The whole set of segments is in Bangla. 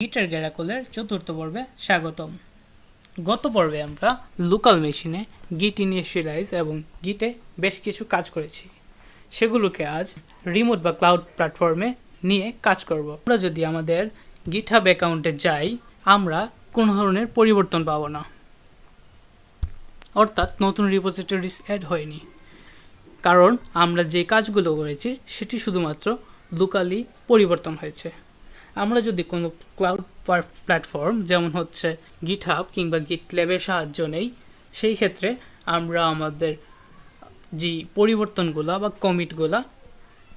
গিটার গ্যারাকলের চতুর্থ পর্বে স্বাগতম। গত পর্বে আমরা লোকাল মেশিনে গিট ইনিশিয়ালাইজ এবং গিটে বেশ কিছু কাজ করেছি। সেগুলোকে আজ রিমোট বা ক্লাউড প্ল্যাটফর্মে নিয়ে কাজ করব। আমরা যদি আমাদের গিটহাব অ্যাকাউন্টে যাই, আমরা কোনো ধরনের পরিবর্তন পাবো না। অর্থাৎ নতুন রিপোজিটরিজ অ্যাড হয়নি। কারণ আমরা যে কাজগুলো করেছি, সেটি শুধুমাত্র লোকালি পরিবর্তন হয়েছে। আমরা যদি কোনো ক্লাউড প্ল্যাটফর্ম যেমন হচ্ছে গিট হাব কিংবা গিট ল্যাবের সাহায্য নেই, সেই ক্ষেত্রে আমরা আমাদের যে পরিবর্তনগুলো বা কমিটগুলো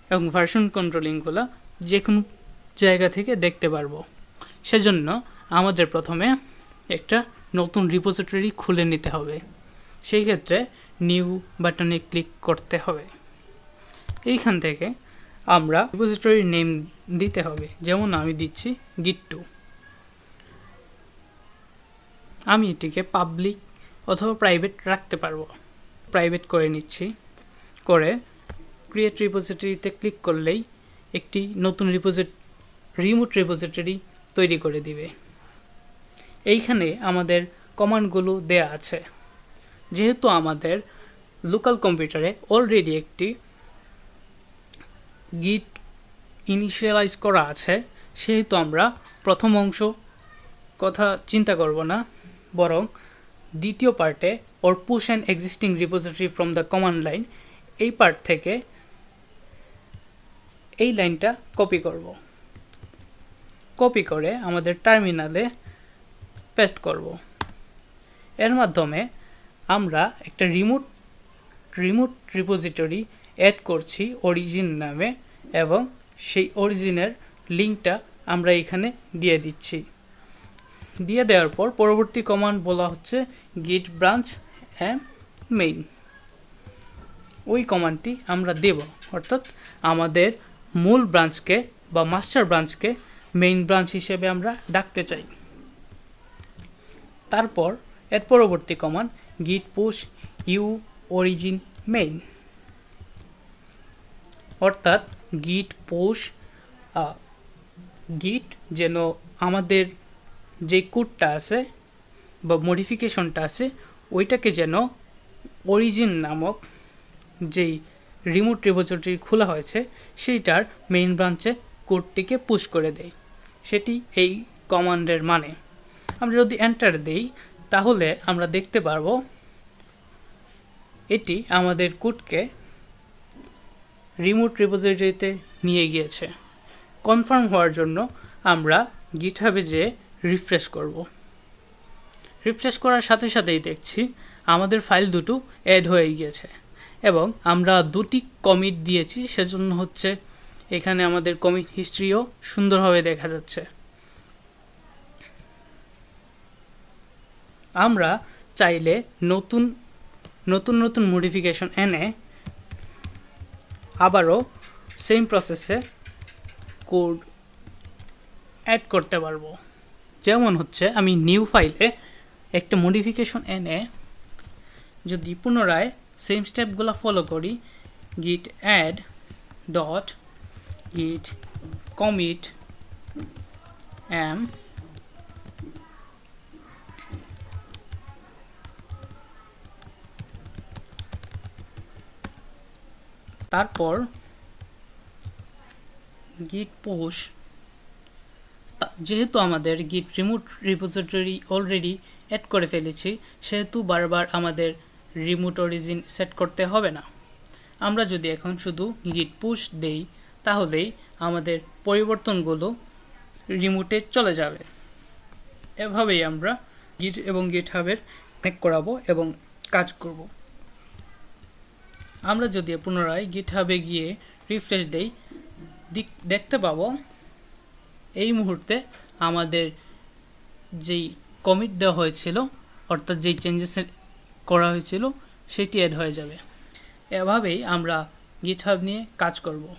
এবং ভার্সন কন্ট্রোলিংগুলো যে কোনো জায়গা থেকে দেখতে পারব। সেজন্য আমাদের প্রথমে একটা নতুন রিপোজিটরি খুলে নিতে হবে। সেই ক্ষেত্রে নিউ বাটনে ক্লিক করতে হবে। এইখান থেকে আমরা রিপোজিটরি নেম দিতে হবে। যেমন আমি দিচ্ছি গিট টু আমি এটিকে পাবলিক অথবা প্রাইভেট রাখতে পারব। প্রাইভেট করে নিচ্ছি। করে ক্রিয়েট রিপোজিটরিতে ক্লিক করলেই একটি নতুন রিপোজিট রিমোট রিপোজিটরি তৈরি করে দিবে। এইখানে আমাদের কমান্ডগুলো দেয়া আছে। যেহেতু আমাদের লোকাল কম্পিউটারে অলরেডি একটি গিট ইনিশিয়ালাইজ করা আছে, সেহেতু আমরা প্রথম অংশ কথা চিন্তা করব না, বরং দ্বিতীয় পার্টে ওর push and existing repository from the command line এই পার্ট থেকে এই লাইনটা কপি করব। কপি করে আমাদের টার্মিনালে পেস্ট করব। এর মাধ্যমে আমরা একটা রিমোট রিমোট রিপোজিটরি অ্যাড করছি অরিজিন নামে এবং সেই অরিজিনের লিঙ্কটা আমরা এখানে দিয়ে দিচ্ছি। দিয়ে দেওয়ার পর পরবর্তী কমান্ড বলা হচ্ছে গিট ব্রাঞ্চ অ্যাম মেইন ওই কমান্ডটি আমরা দেব, অর্থাৎ আমাদের মূল ব্রাঞ্চকে বা মাস্টার ব্রাঞ্চকে মেইন ব্রাঞ্চ হিসেবে আমরা ডাকতে চাই। তারপর এর পরবর্তী কমান্ড গিট পুশ ইউ অরিজিন মেইন অর্থাৎ গিট পুশ গিট যেন আমাদের যে কোডটা আছে বা মডিফিকেশনটা আছে, ওইটাকে যেন অরিজিন নামক যেই রিমোট রিপোজিটরি খোলা হয়েছে, সেইটার মেইন ব্রাঞ্চে কোডটিকে পুশ করে দেয়। সেটি এই কমান্ডের মানে। আমরা যদি এন্টার দেই, তাহলে আমরা দেখতে পারব, এটি আমাদের কোডকে রিমোট রিপোজিটরিতে নিয়ে গিয়েছে। কনফার্ম হওয়ার জন্য আমরা গিটহাবে যেয়ে রিফ্রেশ করব। রিফ্রেশ করার সাথে সাথেই দেখছি আমাদের ফাইল দুটো অ্যাড হয়ে গিয়েছে এবং আমরা দুটি কমিট দিয়েছি, সেজন্য হচ্ছে এখানে আমাদের কমিট হিস্ট্রিও সুন্দরভাবে দেখা যাচ্ছে। আমরা চাইলে নতুন নতুন নতুন মডিফিকেশন এনে আবারও সেম প্রসেসে কোড অ্যাড করতে পারব। যেমন হচ্ছে, আমি নিউ ফাইলে একটা মডিফিকেশন এনে যদি পুনরায় সেম স্টেপগুলো ফলো করি git add dot git commit am তারপর গিট পোষ যেহেতু আমাদের গিট রিমোট রিপোজিটরি অলরেডি অ্যাড করে ফেলেছি, সেহেতু বারবার আমাদের রিমোট অরিজিন সেট করতে হবে না। আমরা যদি এখন শুধু গিট পুশ দেই, তাহলেই আমাদের পরিবর্তনগুলো রিমোটে চলে যাবে। এভাবেই আমরা গিট এবং গিট হাবের কানেক্ট করাবো এবং কাজ করব। আমরা যদি পুনরায় গিট হাবে গিয়ে রিফ্রেশ দেই দেখতে পাবো এই মুহূর্তে আমাদের যেই কমিট দেওয়া হয়েছিল, অর্থাৎ যেই চেঞ্জেস করা হয়েছিল, সেটি অ্যাড হয়ে যাবে। এভাবেই আমরা গিটহাব নিয়ে কাজ করব।